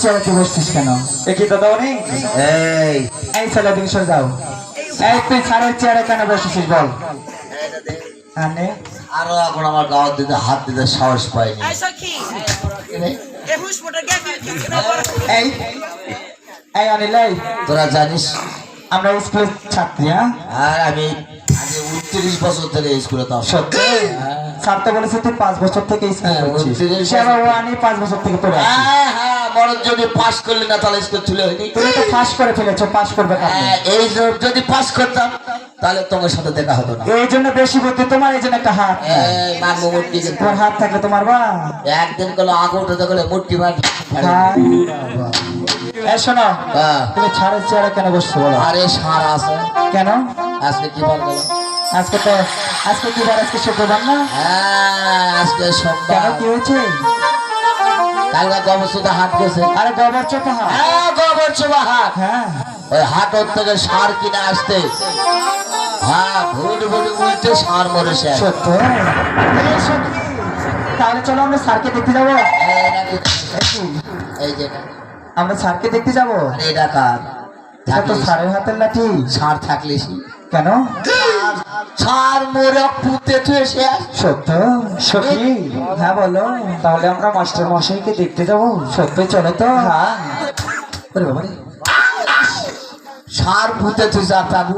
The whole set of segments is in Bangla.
চেয়ারে বসছিস কেন? এ কি দাদা অনেক এই। এই ছেলে দিকে সরে যাও। এই তুই সারের চেয়ারে কেন বসেছিস বল। হ্যাঁ নে। আরও এখন আমার গাওয়ার দিতে হাত দিতে সাহস পাইনি। এই এই এই অনিল তোরা জানিস? আমরা স্কুলের ছাত্রী হ্যাঁ? আর আমি আগে উনত্রিশ বছর থেকে স্কুলে তো সত্যি? স্যার বলেছে তুই পাঁচ বছর থেকে স্কুলে হ্যাঁ, পাঁচ বছর থেকে পড়ে হ্যাঁ হ্যাঁ বড় যদি পাস করলি না তাহলে স্কুল তুলে হয়নি তুমি তো ফাঁস করে ফেলেছো পাস করবে এই যদি পাস করতাম তাহলে তোমার সাথে দেখা হতো না। এই জন্য বেশি বুদ্ধি তোমার এই জন্য একটা হাত। মারবো মুটকি তোমার হাত থাকলে তোমার বা। একদিন করল আগে উঠে গেলে মুটকি মার শোনো। তুমি ছাড়ের চেয়ারে কেন বসছো বলো? আরে সার আছে। কেন? আজকে কি বার গেল আজকে তো আজকে কি বার আজকে শুক্রবার না? হ্যাঁ আজকে কেন সোমবার কি হয়েছে? কালকে গবর সুদা হাট গেছে। আরে গোবর চোখা হাত হ্যাঁ গবর চোবা হাট। হ্যাঁ। ওই হাটর থেকে সার কিনে আসতে। হ্যাঁ ভুল ভুল উল্টে সার মরে সত্য? তাহলে চলো আমরা সারকে দেখতে যাব। এই যে আমরা সারকে দেখতে যাব? এটা কার? তো স্যারের হাতের লাঠি। সার থাকলিস কেন? পুঁতে তুই শেষ সত্য? সত্যি? হ্যাঁ বলো। তাহলে আমরা মাস্টার মশাইকে দেখতে যাব। সত্যি চলো তো। হ্যাঁ। সার পুঁতে তুই যা পাবু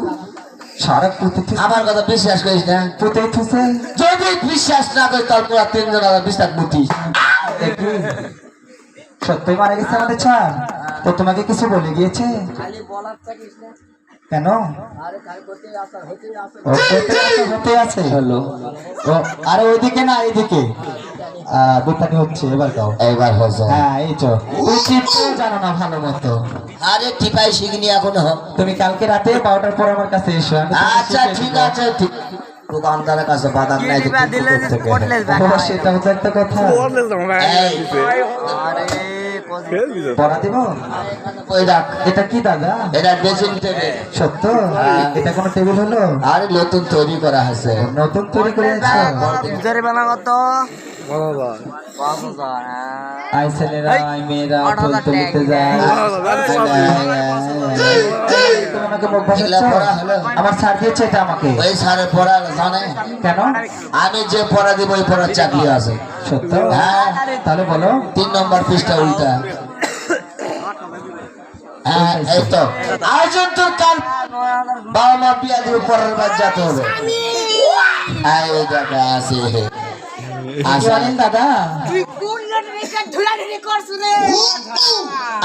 সারা পুঁতে আমার কথা বিশ্বাস করিস না? পুঁতে থুসে যদি বিশ্বাস না করিস তাহলে তোরা তিনজন বিশ্বাস দেখি। সত্যি মারা গেছে আমাদের ছাড় তো তোমাকে কিছু বলে গিয়েছে? কেন ও, হতে আছে, হতে আছে? ও আরে ওইদিকে না এইদিকে। হচ্ছে এবার হয়েছে হ্যাঁ এই তো। তুমি জানো না ভালো মতো। আরে টিপাই শিখিনি এখনও। তুমি কালকে রাতে বারোটার পর আমার কাছে এসো আচ্ছা ঠিক আছে ঠিক। দোকানদারের কাছে বাদাম নাই সেটাও তো একটা কথা। এই, পড়া দিব? ওই রাখ এটা কি দাদা? এটা ড্রেসিং টেবিল সত্য? এটা কোনো টেবিল হলো? আরে নতুন তৈরি করা হয়েছে। নতুন তৈরি করে বানাগত কত আই ছেলেরা আই মেয়েরা ফুল তুলিতে যায়? আমার স্যার দিয়েছে এটা আমাকে। ওই সারে পড়া জানে? কেন? আমি যে পড়া দিব ওই পড়ার চাকরি আছে। সত্য? হ্যাঁ। তাহলে বলো। তিন নম্বর পৃষ্ঠা উল্টা। হ্যাঁ এই তো। আয়োজন তোর কাল বাবা মা বিয়া দিয়ে পরের বার যেতে হবে। এই দেখা আছে জানেন দাদা। তুই কোন লটারিটা ধুলাধুলি করছ রে?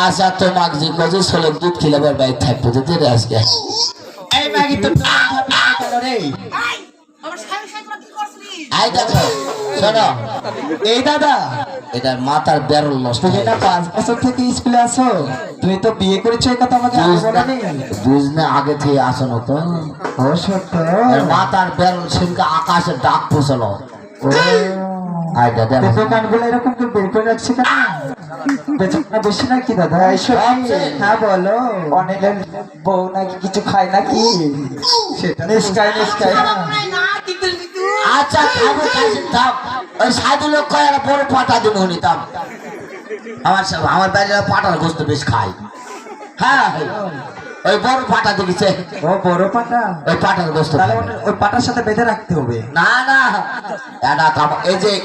আশা তো কজে দুধ খিলাবার বাইর থাকবে তো তোর আজকে। এই ম্যাগি তো রে? এই আমার স্বামী সাথে কি করছিস আই দেখো শোনো। এই দাদা। এটার মাথার বেরল নষ্ট তুমি হয়ে পাঁচ বছর থেকে স্কুলে আসো তুমি তো বিয়ে করেছ এই কথা আমাকে আগে বলোনি বুঝলে আগে থেকে আসনো তো? ও মাথার বেরল সেদিনকে আকাশে ডাক পৌঁছালো। ও আই দাদা দোকানগুলো এরকম করে বের করে রাখছে কেন বেশি নাকি দাদা? হ্যাঁ বলো। অনেকের বউ নাকি কিছু খায় নাকি? সেটা নিষ্কায় নিষ্কায় না না দিতে দিতে আচ্ছা খাব খাইছি ওই সাধু লোক কয় আর বড় পাটা দিন হনি আমার আমার বাইরে পাটার গোস্ত বেশ খাই হ্যাঁ। ওই বড় পাটা দেখেছে ও বড় পাটা? ওই পাটার গোস্ত তাহলে ওই পাটার সাথে বেঁধে রাখতে হবে। না না। এটা কাম- এই যে কে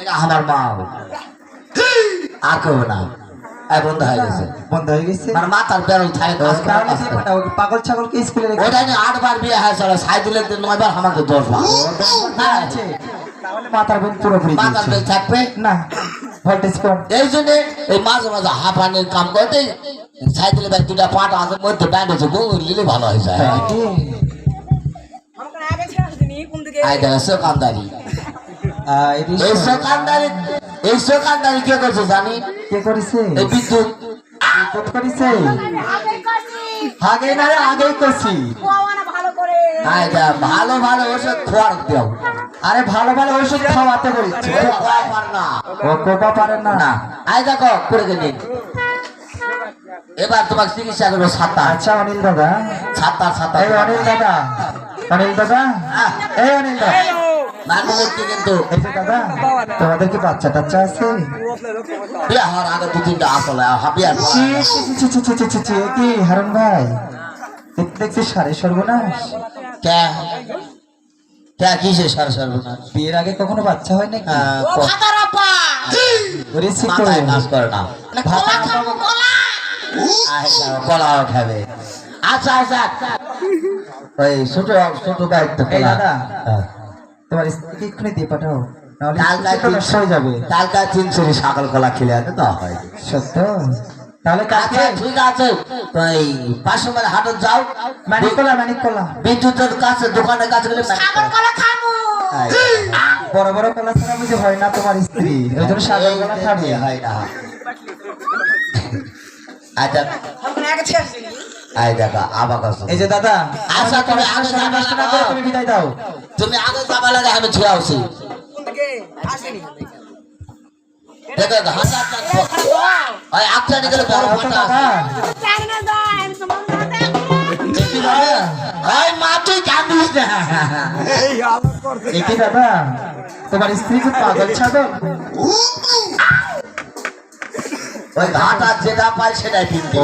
এটা আমার মা। আর কেউ না। বন্ধ হয়ে গেছে। বন্ধ হয়ে গেছে? মানে মাথার বেরল থাকে কাজ করে, তাহলে কাজ কি পাগল স্কুলে ওটা আটবার বিয়ে হয়েছে সাইদুলের নয় বার আমাকে দশ বার। মাথার বেল পুরোপুরি মাথার। বেল থাকবে? না ভোল্টেজ কম। এই জন্য এই মাঝে মাঝে হাঁপানির কাম করতে সাইকেলে ব্যাগ দুটা পাটা আছে মধ্যে ব্যান্ড আছে গুড় নিলে ভালো হয়ে যায়। তাই কি? আমাকে আগে ছেড়ে দিনি কোন দিকে আই দেখা সকানদারি এই এই এই সকানদারি কে করছে জানি? কে করেছে? এই বিদ্যুৎ। করেছে? আগে আগে ভালো ভালো ওষুধ খোয়ার দেও। আরে ভালো ভালো ওষুধ খাওয়াতে বলছি ও না। কোপা পারে না। দেখো করে এবার তোমাকে চিকিৎসা করব সাঁতার। আচ্ছা অনিল দাদা। সাঁতার সাঁতার। অনিল দাদা। অনিল দাদা। এই অনিল দাদা। বাচ্চা বিয়ের আগে কখনো বাচ্চা হয় নাকি আচ্ছা আচ্ছা। ওই ছোট ছোট দায়িত্ব তোমার স্ত্রীকে এক্ষুনি দিয়ে পাঠাও হয়। না তোমার স্ত্রী? ওই জন্য সাগর কলা ছাড়িয়ে হয় না। আচ্ছা। আয় দেখো আবা কসম এই যে দাদা আশা করে আশা কষ্ট না তুমি বিদায় দাও। তুমি আগে যাবা লাগে আমি ছিড়া আছি দেখো ঘাটা ওই আচ্ছা নিকলে বড় ঘাটা তোমার স্ত্রী কি পাগল ছাদক ওই ঘাটা যেটা পায় সেটাই কিনবে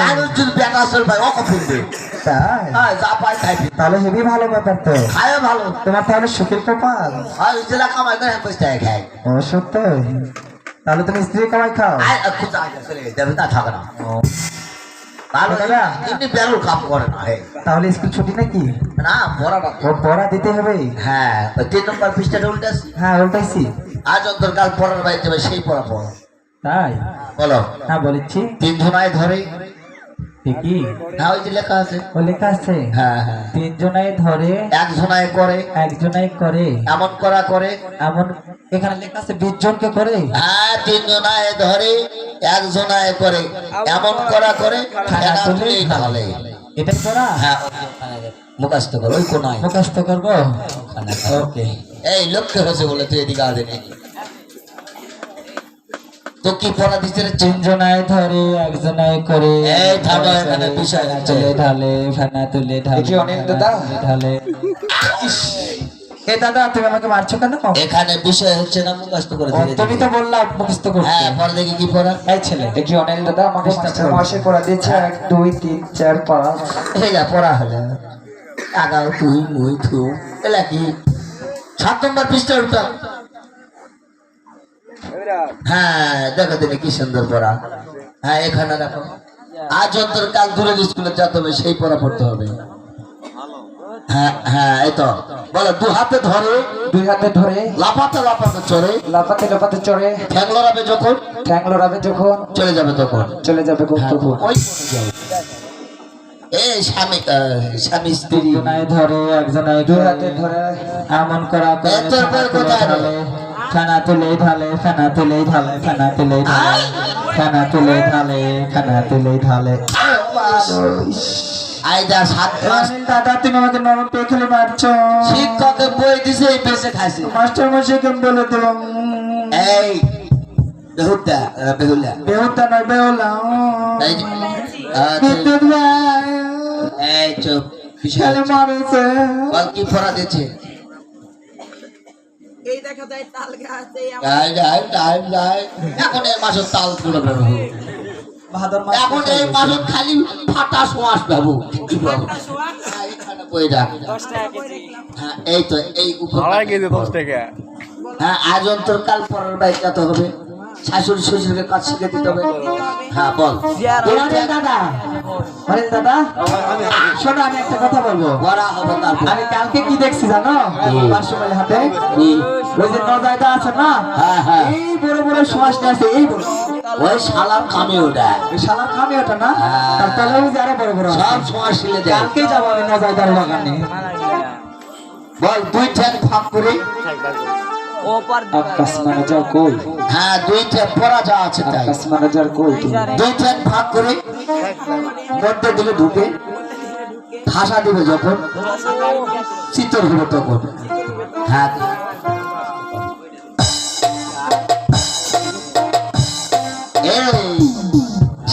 মানুষ যদি বেটা আসল ভাই ওকে কিনবে হ্যাঁ যা পায় তাই তাহলে হেবি ভালো ব্যাপার তো। খায় ভালো। তোমার তাহলে সুখের কপাল। আর যেটা কামাই করে বসে থাকে খায় ও সত্য? তাহলে তুমি স্ত্রী কামাই খাও? আয় খুব আগে চলে যাবে না থাকে না। ভালো দাদা। এমনি বেরোর কাম করে না হে। তাহলে স্কুল ছুটি নাকি? না পড়া দিতে হবে? হ্যাঁ ওই তিন নম্বর পৃষ্ঠাটা উল্টে হ্যাঁ আজ অন্তর্কাল পড়ার যাবে সেই পড়া পড়ো। তাই? বলো। হ্যাঁ বলেছি। তিন ধরে। ঠিকই ওই যে লেখা আছে। ও লেখা আছে? হ্যাঁ হ্যাঁ। তিনজনাই ধরে। এক করে। করে। এমন করা করে। এমন এখানে লেখা আছে বিশ জনকে করে। হ্যাঁ তিন জনায় ধরে এক জনায় করে। এমন করা করে হ্যাঁ ওখানে মুখাস্ত করো ওই কোনায়। মুখস্থ করব? ওকে। এই লক্ষ্য হয়েছে বলে তুই এদিকে নেই তো কি পড়া চিন তিনজনায় ধরে একজনায় করে এই থামো, এখানে বিষয় আছে। ঢালে ফেনা তুলে ঢালে দেখি অনিল দাদা। ঢালে। এ দাদা তুমি আমাকে মারছো কেন? এখানে বিষয় হচ্ছে না মুখাস্ত করে দিলে তুমি তো বললা মুখস্থ করতে। হ্যাঁ পরে দেখি কি পড়া। এই ছেলে দেখি অনিল দাদা আমাকে মাস্টার। মহাশয় করে দিয়েছে। এক দুই তিন চার পাঁচ। এই যা পড়া হলো। আগাও তুই মুই থু। এলা কি? সাত নম্বর পৃষ্ঠা উল্টা হ্যাঁ দেখো তুমি কি সুন্দর পড়া। হ্যাঁ এখানে দেখো। আজ অন্তর কাল দূরের স্কুলে যেতে হবে সেই পড়া পড়তে হবে। হ্যাঁ হ্যাঁ এই তো। বলো দু হাতে ধরে দুই হাতে ধরে লাফাতে লাফাতে চড়ে। লাফাতে লাফাতে চড়ে। ঠ্যাং লড়াবে যখন? ঠ্যাং লড়াবে যখন? চলে যাবে তখন। চলে যাবে হ্যাঁ, ওই এই স্বামী স্বামী স্ত্রী। ধরে একজনায় দুই হাতে ধরে। এমন করা ফেনা তুলে ঢালে ফেনা তুলে ঢালে ফেনা তুলে ঢালে ফেনা তুলে ঢালে ফেনা তুলে ঢালে আইদা সাত মাস দাদা তুমি আমাকে নরম পেয়ে খেলে মারছো। শিক্ষকের বই দিছে এই বেঁচে খাইছে। মাস্টার মশাইকে বলে দিলাম। এই বেহুদা বেহুলা। বেহুতা নয় বেহুলা। তুই- বিদ্যুৎ ভাই। এই চুপ হচ্ছে। মারেছে। বল কি পড়া দিচ্ছে? এখন এই মাসের হ্যাঁ, হ্যাঁ, এই তো এই হ্যাঁ আজ অন্তর কাল পরের বাইক হবে। শাশুড়ি শ্বশুরকে কাজ শিখে দিতে হবে। হ্যাঁ বল। দাদা। দাদা। শোনো আমি একটা কথা বলব। বড়া হবে তারপর। আমি কালকে কি দেখছি জানো? হাতে ওই যে নজায়দা আছে না? হ্যাঁ, হ্যাঁ। এই বড় বড় শ্বাস নিয়ে আছে এই বড়। ওই শালার কামে ওটা এই শালার খামি ওটা না? হ্যাঁ। ওই যে আরও বড় বড় সব সময় শিলে কালকে যাব আমি নজায়দার বাগানে। বল দুই ঠ্যাং ফাঁক করে। আকাশ ম্যানেজার কই? হ্যাঁ দুই ঠ্যাং পড়া যা আছে তাই। আকাশ ম্যানেজার কই দুই ঠ্যাং ফাঁক করে মধ্যে দিকে ঢুকে ভাষা দিবে যখন চিত্র হবে তখন। হ্যাঁ।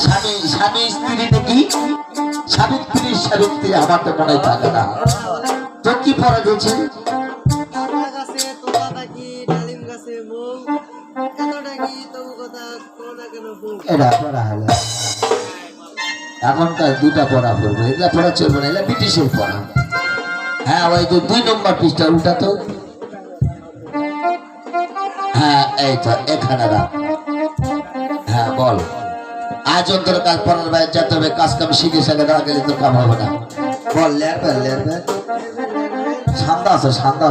স্বামী স্বামী স্ত্রী দেখি সাবিত্রী সাবিত্রী আমার তো মনে থাকে না। তো কি পড়া গেছে এটা এখনকার দুটা পড়া পড়ব। এগুলা পড়া চলবে না, এগুলা ব্রিটিশের পড়া। হ্যাঁ ওই যে দুই নম্বর পৃষ্ঠা উল্টা তো? হ্যাঁ এই তো, এখানে হ্যাঁ বল। আজ অন্তর কাজ পড়ার বাইরে যেতে হবে, কাজ কাম শিখে সাথে না গেলে কাম হবে না। বল লেরবে লেরবে সান্দা আছে, সান্দা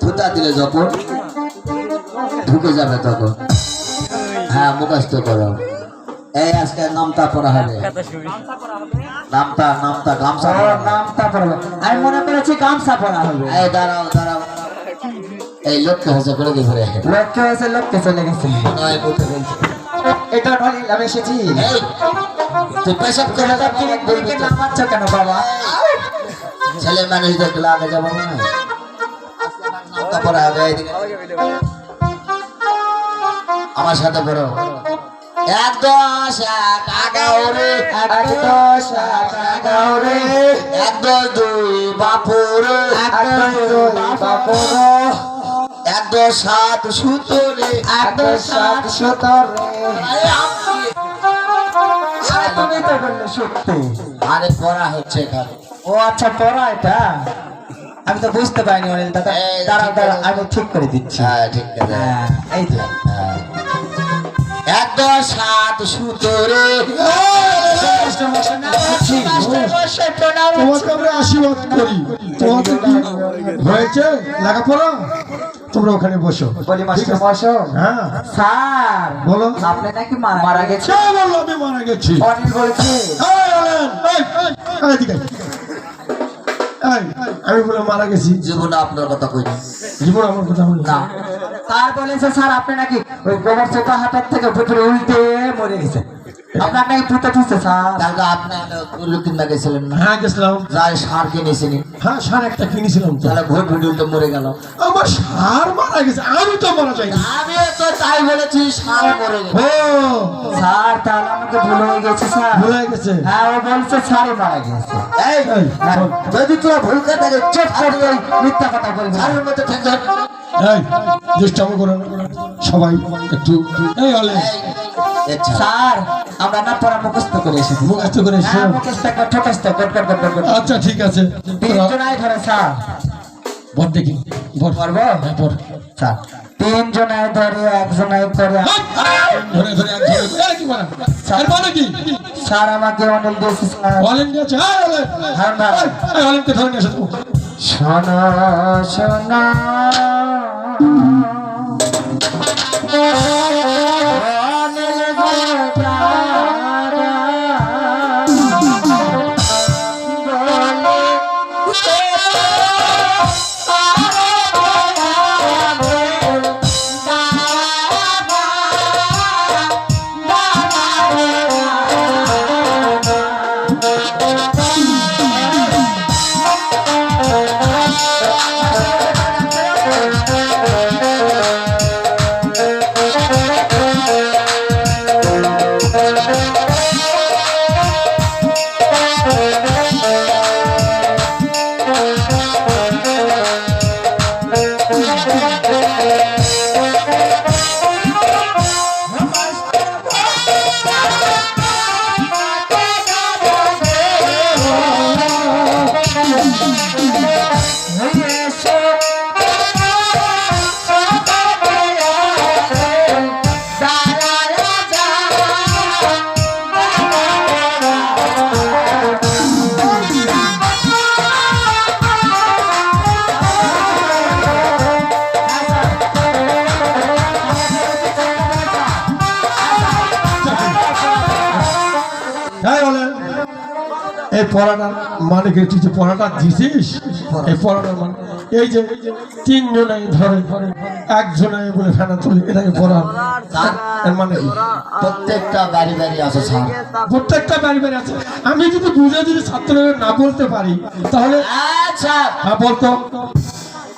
থুতা দিলে যখন ঢুকে যাবে তখন। হ্যাঁ মুখস্থ করো। এই আজকে নামতা পড়া হবে। নামতা নামতা গামছা পরা। নামটা আমি মনে করেছি গামছা পড়া হবে। এই দাঁড়াও দাঁড়াও। এই লোককে হাসা করে দিয়ে ঘুরে লোককে হয়েছে লোককে চলে গেছে। নয় এটা নলিল আমি এসেছি। তুই পেশাব করে নামাচ্ছ কেন বাবা? ছেলে মানুষ দেখলে আগে যাব না। নামতা পড়া হবে। আমার সাথে পড়ো। এক দশ রে এক দশ রে এক দুই বাপুরে এক দশ দুই বাপর। এক দশ সাত সূত্রে এক দশ সাত সতেরো আরে তুমি তো বললে সত্যি। আরে পড়া হচ্ছে এখানে। ও আচ্ছা পড়া এটা? আমি তো বুঝতে পারিনি অনিল দাদা। দাঁড়াও দাঁড়াও আমি ঠিক করে দিচ্ছি। হ্যাঁ ঠিক আছে। হ্যাঁ এই তো। এক দশ সাত সূত্রে তোমাকে আমরা আশীর্বাদ করি তোমাদের কি হয়েছে লেখাপড়া তোমরা ওখানে বসো বলি মাস্টার বসো হ্যাঁ স্যার বলো আপনি নাকি মারা গেছে বলল আমি মারা গেছি বলছে আমি বলে মারা গেছি। জীবন আপনার কথা কই জীবন আমার কথা বলি না। স্যার বলেছে স্যার আপনি নাকি ওই গোবর চেপা হাতের থেকে ভেতরে উল্টে মরে গেছে আপনার নাকি পুঁতে থুচ্ছে স্যার কালকে আপনি কুল্লু কিনতে গেছিলেন না? হ্যাঁ গেছিলাম। যাই সার কিনেছিনি হ্যাঁ সার একটা কিনেছিলাম তাহলে ভোট ভিডিও তো মরে গেল। আমার সার মারা গেছে আমি তো মারা যাই আমি তো তাই বলেছি সার মরে গেল ও! স্যার তাহলে আমাকে ভুল হয়ে গেছে স্যার। ভুলে গেছে। হ্যাঁ ও বলছে স্যারই মারা গেছে। এই হ্যাঁ। যদি তোরা ভুল করে চুপ করে মিথ্যা কথা বলবি সারের মধ্যে ঠিক ধর। এই দুষ্টামি করো। সবাই একটু এই হলে আচ্ছা স্যার আমরা না পড়া মুখস্থ করে এসেছি। মুখস্থ করে এসো। হ্যাঁ, মুখস্থ করে ঠোকস্থ কট। আচ্ছা ঠিক আছে। তিন তোরা জনাই ধরে স্যার। ভর দেখি। ভর পারব? হ্যাঁ, ভর স্যার তিন জনাই ধরে এক জনাই করে ধরে ধরে ধরে এই কি এর মানে কি? স্যার আমাকে অনেক দিয়েছে স্যার। গেছে হ্যাঁ হ্যাঁ, না। এই ধরে নিয়ে এসো। তো। শোনো। শোনো অনিল এই পড়াটার মানে কি? তুই যে পড়াটা দিছিস? এই পড়াটার মানে এই যে তিনজনে ধরে একজনে বলে ফেনা তুলে এটাকে পড়া। মানে প্রত্যেকটা বাড়ি বাড়ি আছে সার প্রত্যেকটা বাড়ি বাড়ি আছে। আমি যদি বুঝে যদি ছাত্ররা না বলতে পারি তাহলে আচ্ছা। হ্যাঁ বলতো।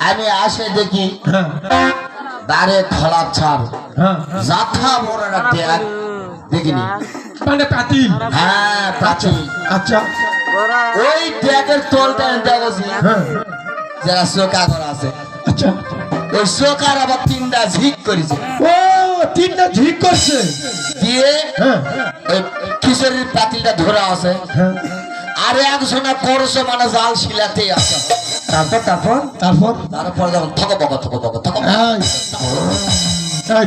আমি আসে দেখি। হ্যাঁ। দাঁড়ে ছাড়। হ্যাঁ। একটা ট্যাগ দেখিনি। মানে পাতিল হ্যাঁ প্রাচীন আচ্ছা। ওই ট্যাগের তলটা দেখছি হ্যাঁ। যারা চোকা করা আছে। আচ্ছা। ওই চোকার আবার তিনটা ঝিক করেছে। ও তিনটা ঝিক করছে। দিয়ে হ্যাঁ। ওই খিচুড়ির পাতিলটা ধরে আছে। হ্যাঁ। আর একজনে করছে মানে জাল শিলাতে আছে। তারপর তারপর? তারপর তারপরে যখন থক বক থক বক থক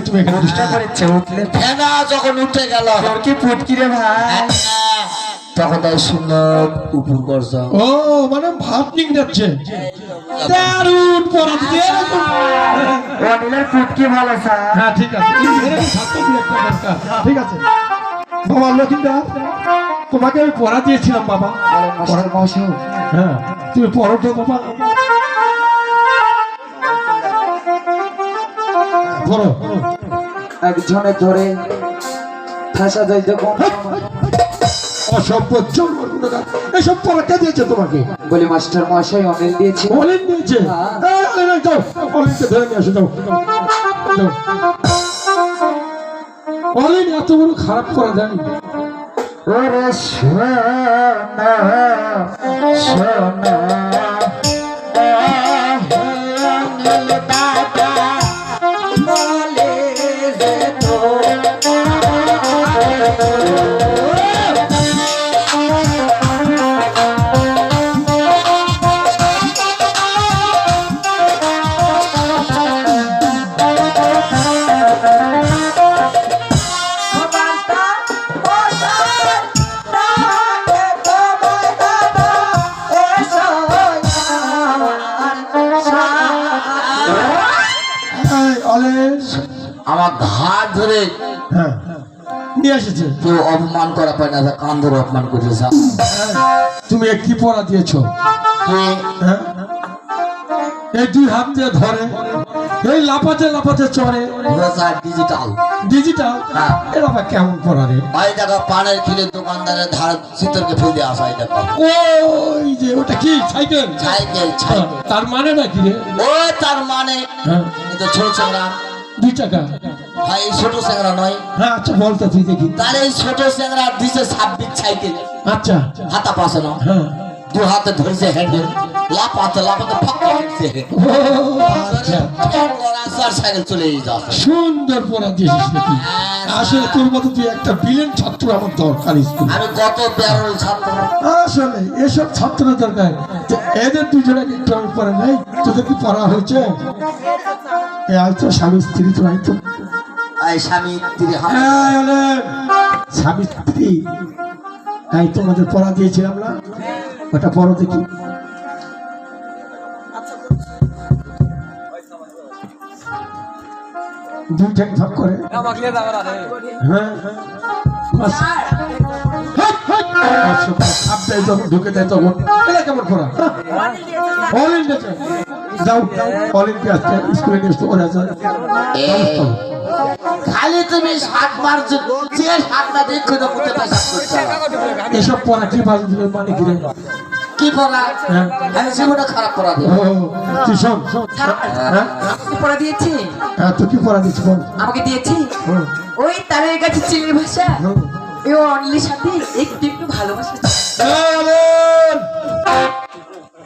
তুমি এখানে চেষ্টা করেছে। উঠলে ফেনা যখন উঠে গেল। তোর কি ফুটকি রে ভাই? তখন তাই সুন্দর উপর করছ ও মানে ভাব নিংড়াচ্ছে দারুণ পড়া অনিলের ফুটকি ভালো স্যার। হ্যাঁ ঠিক আছে। দিয়ে ঠিক আছে। বাবা লক্ষিন্দা তোমাকে আমি পড়া দিয়েছিলাম বাবা। মাস্টার মহাশয় হ্যাঁ তুমি পড়ো তো বাবা পড়ো একজনে ধরে ফাঁসা যায় যখন অসভ্য এসব পড়া দিয়েছে তোমাকে? বলি মাস্টার মহাশয় দিয়েছে। দিয়েছে? এই, এই, এই, যাও। অলিনকে ধরে নিয়ে আসো যাও। যাও। এত বড় খারাপ করা জানি ওরে সোনা সোনা। নিয়ে এসেছে। কেউ অপমান করা পায় না কান ধরে অপমান করেছে তুমি কি পড়া দিয়েছ? কে হ্যাঁ? এই দুই হাত দিয়ে ধরে এই লাপাতে লাপাতে চড়ে। ডিজিটাল ডিজিটাল হ্যাঁ। এরা আবার কেমন পড়া রে? ওই দেখো পানের খিলে দোকানদারের ধার চিতরকে ফেল আসা দেখো। ওই যে ওটা কি? সাইকেল? Cycle cycle. তার মানে না কি রে? ও তার মানে? হ্যাঁ। এই ছোট চেংড়া দুই টাকা ভাই এই ছোট চেংড়া নয়। হ্যাঁ আচ্ছা বলতে তুই দেখি। তার এই ছোট চেংড়া দিছে ছাব্বিশ সাইকেল। আচ্ছা। হাতা পাশে না। হ্যাঁ। দু হাতে ধরেছে হ্যান্ডেল লাপাতে লাপাতে ফাঁকা হচ্ছে ও রাস্তার সাইকেল চলে যাচ্ছে। সুন্দর পড়া দিয়েছিস দেখি। আসলে তোর মতো তুই একটা বিলেন ছাত্র আমার দরকার আমি কত প্যারোল ছাত্র। আসলে এসব ছাত্র দরকার তো এদের দুজনকে একটু আমি পড়ে নাই তোদের কি পড়া হয়েছে? আইতো স্বামী স্ত্রী তো আইতো হলে স্ত্রী এই তোমাদের পড়া দিয়েছিলাম না? ওটা পড়ো দেখি। দুই ঠ্যাং ভাগ করে। হ্যাঁ যখন ঢুকে দেয় তখন কেমন ইন্ডিয়া যাও স্কুলে নিয়ে ওরা খালি তুমি সাত মারছো যে দেখো পেশাব করছ এসব পড়া কি দিবে মানে কি কি পড়া? হ্যাঁ। আমি জীবনে খারাপ পড়া দিই তুই শোন। হ্যাঁ? পড়া দিয়েছি? হ্যাঁ তুই কি পড়া দিচ্ছিস বল। আমাকে দিয়েছি? ওই কাছে ভাষা। এ সাথে একটু একটু ভালোবাসা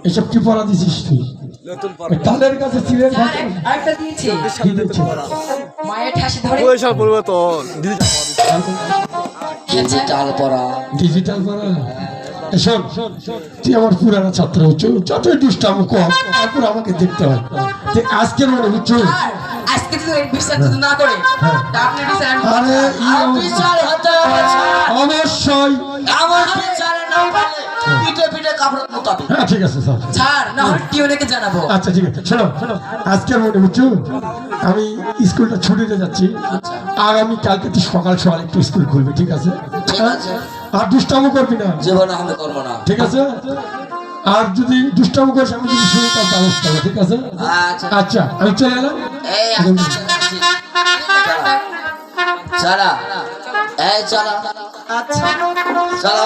এসব কি পড়া দিছিস তুই? ওই তাদের কাছে ছিলেন আরেকটা দিয়েছি। মায়ের ঠাসে ধরে। পয়সা পরিবর্তন ডিজিটাল পড়া। ডিজিটাল পড়া? শোন তুই আমার পুরানো ছাত্র হচ্ছ যতই দুষ্টাম কম তারপর আমাকে দেখতে হয়। তুই আজকের মনে হচ্ছে আজকে যদি বিশ্বাস না করে হ্যাঁ। আরে। অবশ্যই। আমার বিচারে না পারলে পিঠে পিঠে কাপড় হ্যাঁ ঠিক আছে স্যার। ছাড় না হলে টিউনেকে জানাব। আচ্ছা ঠিক আছে। শোনো শোনো আজকের মনে হচ্ছে আমি স্কুলটা ছুটিতে যাচ্ছি। আগামী কালকে তুই সকাল সকাল একটু স্কুল খুলবি ঠিক আছে? আর দুষ্টামো করবি না? জীবনে আমি করব না। ঠিক আছে? আর যদি দুষ্টামো করিস আমি যদি শুনি তার ব্যবস্থা হবে ঠিক আছে? আচ্ছা। আচ্ছা আমি চলে এলাম। চালা। এই চালা। আচ্ছা। চলো।